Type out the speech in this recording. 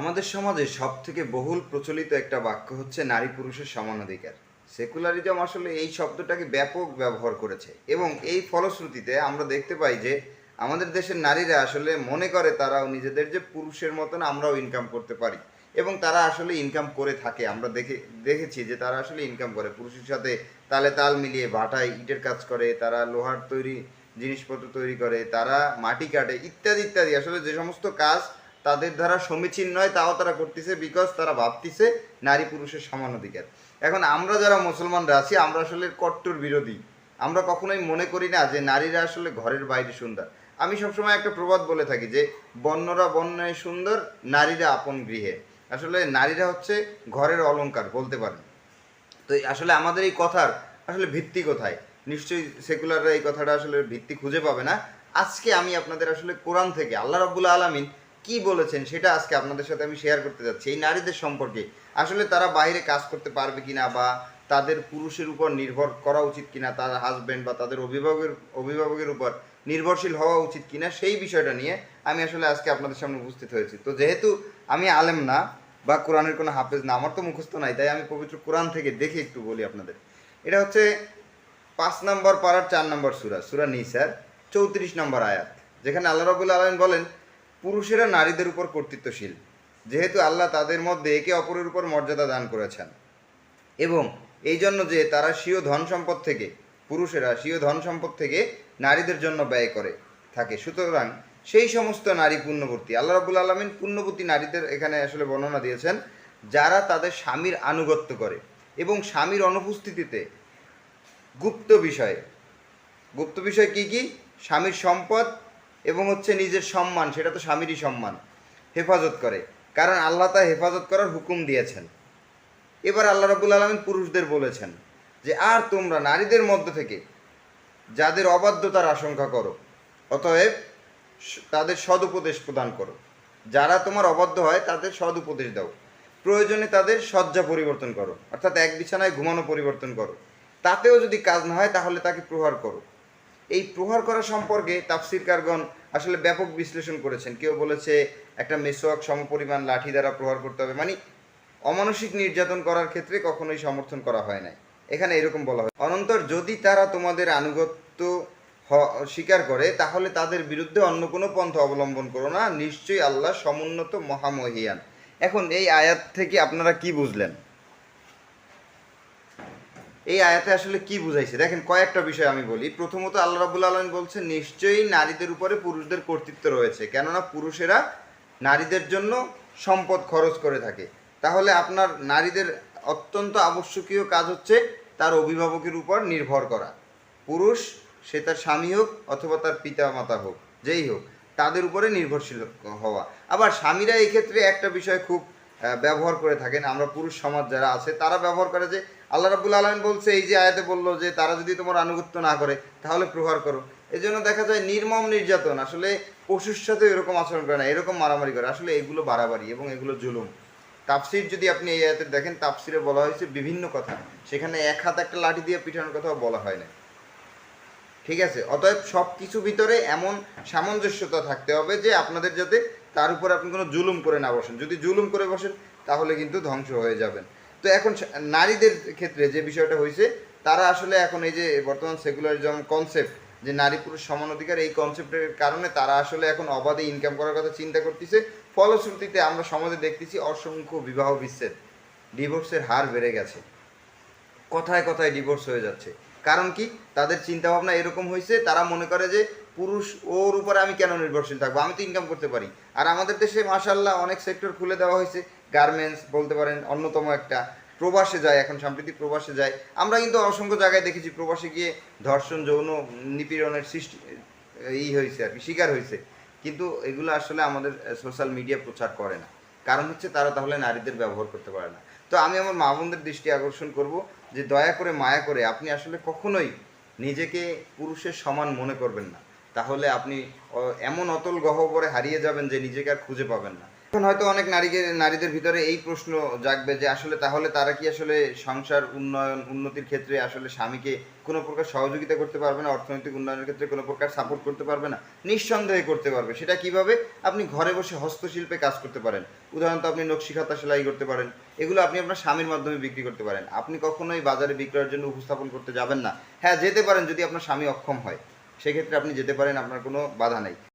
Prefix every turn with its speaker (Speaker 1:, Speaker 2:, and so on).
Speaker 1: আমাদের সমাজে সব থেকে বহুল প্রচলিত একটা বাক্য হচ্ছে নারী পুরুষের সমান অধিকার। সেকুলারিজম আসলে এই শব্দটাকে ব্যাপক ব্যবহার করেছে এবং এই ফলশ্রুতিতে আমরা দেখতে পাই যে আমাদের দেশের নারীরা আসলে মনে করে তারাও নিজেদের যে পুরুষের মতন আমরাও ইনকাম করতে পারি এবং তারা আসলে ইনকাম করে থাকে। আমরা দেখে, দেখেছি যে তারা আসলে ইনকাম করে। পুরুষের সাথে তালে তাল মিলিয়ে ভাটায় ইটের কাজ করে, তারা লোহার তৈরি জিনিসপত্র তৈরি করে, তারা মাটি কাটে ইত্যাদি ইত্যাদি। আসলে যে সমস্ত কাজ তাদের দ্বারা সমীচীন নয়, তাও তারা করতেছে বিকজ তারা ভাবতেছে নারী পুরুষের সমান অধিকার। এখন আমরা যারা মুসলমানরা আছি, আমরা আসলে কট্টর বিরোধী। আমরা কখনোই মনে করি না যে নারীরা আসলে ঘরের বাইরে সুন্দর। আমি সবসময় একটা প্রবাদ বলে থাকি যে, বন্যরা বন্যায় সুন্দর, নারীরা আপন গৃহে। আসলে নারীরা হচ্ছে ঘরের অলংকার, বলতে পারেন। তো আসলে আমাদের এই কথার আসলে ভিত্তি কোথায়? নিশ্চয়ই সেকুলাররা এই কথাটা আসলে ভিত্তি খুঁজে পাবে না। আজকে আমি আপনাদের আসলে কোরআন থেকে, আল্লাহ রাবুল আলমিন কি বলেছেন সেটা আজকে আপনাদের সাথে আমি শেয়ার করতে যাচ্ছি। এই নারীদের সম্পর্কে, আসলে তারা বাইরে কাজ করতে পারবে কিনা বা তাদের পুরুষের উপর নির্ভর করা উচিত কিনা, তার হাজব্যান্ড বা তাদের অভিভাবকের অভিভাবকের উপর নির্ভরশীল হওয়া উচিত কিনা, সেই বিষয়টা নিয়ে আমি আসলে আজকে আপনাদের সামনে উপস্থিত হয়েছি। তো যেহেতু আমি আলেম না বা কোরআনের কোনো হাফেজ না, আমার তো মুখস্থ নাই, তাই আমি পবিত্র কোরআন থেকে দেখে একটু বলি আপনাদের। এটা হচ্ছে পাঁচ নম্বর পাড়ার চার নম্বর সুরা সুরা নিসার, চৌত্রিশ নম্বর আয়াত, যেখানে আল্লাহ রবুল্লা আলম বলেন পুরুষেরা নারীদের উপর কর্তৃত্বশীল। যেহেতু আল্লাহ তাদের মধ্যে একে অপরের উপর মর্যাদা দান করেছেন। এবং এই জন্য যে তারা স্বীয় ধন সম্পদ থেকে, পুরুষেরা স্বীয় ধন সম্পদ থেকে নারীদের জন্য ব্যয় করে থাকে। সুতরাং সেই সমস্ত নারী পুণ্যবর্তী আল্লাহ রাবুল আলমিন পুণ্যবতী নারীদের এখানে আসলে বর্ণনা দিয়েছেন, যারা তাদের স্বামীর আনুগত্য করে এবং স্বামীর অনুপস্থিতিতে গুপ্ত বিষয়ে। গুপ্ত বিষয় কি কি? স্বামীর সম্পদ এবং হচ্ছে নিজের সম্মান, সেটা তো স্বামীরই সম্মান, হেফাজত করে। কারণ আল্লাহ তা হেফাজত করার হুকুম দিয়েছেন। এবার আল্লাহ রাবুল আলমিন পুরুষদের বলেছেন যে, আর তোমরা নারীদের মধ্য থেকে যাদের অবাধ্যতার আশঙ্কা করো, অতএব তাদের সদুপদেশ প্রদান করো। যারা তোমার অবাধ্য হয়, তাদের সদুপদেশ দাও। প্রয়োজনে তাদের শয্যা পরিবর্তন করো। অর্থাৎ এক বিছানায় ঘুমানো পরিবর্তন করো। তাতেও যদি কাজ না হয়, তাহলে তাকে প্রহার করো। এই প্রহার করা সম্পর্কে তাফসিরকারগণ আসলে ব্যাপক বিশ্লেষণ করেছেন। কেউ বলেছে একটা মেসোয়াক সমপরিমাণ লাঠি দ্বারা প্রহার করতে হবে মানে অমানসিক নির্যাতন করার ক্ষেত্রে কখনোই সমর্থন করা হয় নাই। এখানে এরকম বলা হয়। অনন্তর যদি তারা তোমাদের আনুগত্য স্বীকার করে, তাহলে তাদের বিরুদ্ধে অন্য কোনো পন্থা অবলম্বন করো না। নিশ্চয়ই আল্লাহ সমুন্নত মহামহিয়ান। এখন এই আয়াত থেকে আপনারা কি বুঝলেন? এই আয়াতে আসলে কি বুঝাইছে? দেখেন, কয়েকটা বিষয় আমি বলি। প্রথমত আল্লাহ রাবুল আলম বলছে নিশ্চয়ই নারীদের উপরে পুরুষদের কর্তৃত্ব রয়েছে। কেননা পুরুষেরা নারীদের জন্য সম্পদ খরচ করে থাকে। তাহলে আপনার নারীদের অত্যন্ত আবশ্যকীয় কাজ হচ্ছে তার অভিভাবকের উপর নির্ভর করা। পুরুষ, সে তার স্বামী হোক অথবা তার পিতা মাতা হোক, যেই হোক, তাদের উপরে নির্ভরশীল হওয়া। আবার স্বামীরা এই ক্ষেত্রে একটা বিষয় খুব ব্যবহার করে থাকেন। আমরা পুরুষ সমাজ যারা আছে, তারা ব্যবহার করে যে আল্লাহ রাবুল আলমিন বলছে, এই যে আয়াতে বলল যে, তারা যদি তোমার আনুগত্য না করে, তাহলে প্রহার করো। এই জন্য দেখা যায় নির্মম নির্যাতন, আসলে পশুর সাথে এরকম আচরণ করে না, এরকম মারামারি করে। আসলে এগুলো বাড়াবাড়ি এবং এগুলো জুলুম। তাফসির যদি আপনি এই আয়াতে দেখেন, তাফসিরে বলা হয়েছে বিভিন্ন কথা। সেখানে এক হাত একটা লাঠি দিয়ে পিঠানোর কথাও বলা হয় না। ঠিক আছে? অতএব সব কিছু ভিতরে এমন সামঞ্জস্যতা থাকতে হবে যে, আপনাদের যাতে তার উপর আপনি কোনো জুলুম করে না বসেন। যদি জুলুম করে বসেন, তাহলে কিন্তু ধ্বংস হয়ে যাবেন। তো এখন নারীদের ক্ষেত্রে যে বিষয়টা হয়েছে, তারা আসলে এখন এই যে বর্তমান সেকুলারিজম কনসেপ্ট যে নারী পুরুষ সমান অধিকার, এই কনসেপ্টের কারণে তারা আসলে এখন অবাধে ইনকাম করার কথা চিন্তা করতেছে। ফলশ্রুতিতে আমরা সমাজে দেখতেছি অসংখ্য বিবাহ বিচ্ছেদ ডিভোর্সের হার বেড়ে গেছে। কথায় কথায় ডিভোর্স হয়ে যাচ্ছে। কারণ কি? তাদের চিন্তা ভাবনা এরকম হয়েছে, তারা মনে করে যে পুরুষ ওর উপরে আমি কেন নির্ভরশীল থাকব? আমি তো ইনকাম করতে পারি। আর আমাদের দেশে মাসাল্লাহ অনেক সেক্টর খুলে দেওয়া হয়েছে। গার্মেন্টস বলতে পারেন অন্যতম একটা। প্রবাসে যায় এখন, সাম্প্রতিক প্রবাসে যায়। আমরা কিন্তু অসংখ্য জায়গায় দেখেছি প্রবাসে গিয়ে ধর্ষণ, যৌন নিপীড়নের সৃষ্টি, ই হয়েছে আর কি, শিকার হয়েছে। কিন্তু এগুলো আসলে আমাদের সোশ্যাল মিডিয়া প্রচার করে না। কারণ হচ্ছে তারা তাহলে নারীদের ব্যবহার করতে পারে না। তো আমি আমার মা বোনদের দৃষ্টি আকর্ষণ করব যে দয়া করে, মায়া করে আপনি আসলে কখনোই নিজেকে পুরুষের সমান মনে করবেন না। তাহলে আপনি এমন অতল গহ্বরে হারিয়ে যাবেন যে নিজেকে আর খুঁজে পাবেন না। এখন হয়তো অনেক নারীকে, নারীদের ভিতরে এই প্রশ্ন জাগবে যে আসলে তাহলে তারা কি আসলে সংসার উন্নয়ন, উন্নতির ক্ষেত্রে আসলে স্বামীকে কোনো প্রকার সহযোগিতা করতে পারবে না, অর্থনৈতিক উন্নয়নের ক্ষেত্রে কোনো প্রকার সাপোর্ট করতে পারবে না, নিঃসন্দেহে করতে পারবে। সেটা কীভাবে? আপনি ঘরে বসে হস্তশিল্পে কাজ করতে পারেন। উদাহরণত আপনি নকশি খাতা সেলাই করতে পারেন। এগুলো আপনি আপনার স্বামীর মাধ্যমে বিক্রি করতে পারেন। আপনি কখনোই বাজারে বিক্রয়ের জন্য উপস্থাপন করতে যাবেন না। হ্যাঁ যেতে পারেন যদি আপনার স্বামী অক্ষম হয়। সেক্ষেত্রে আপনি যেতে পারেন, আপনার কোনো বাধা নেই।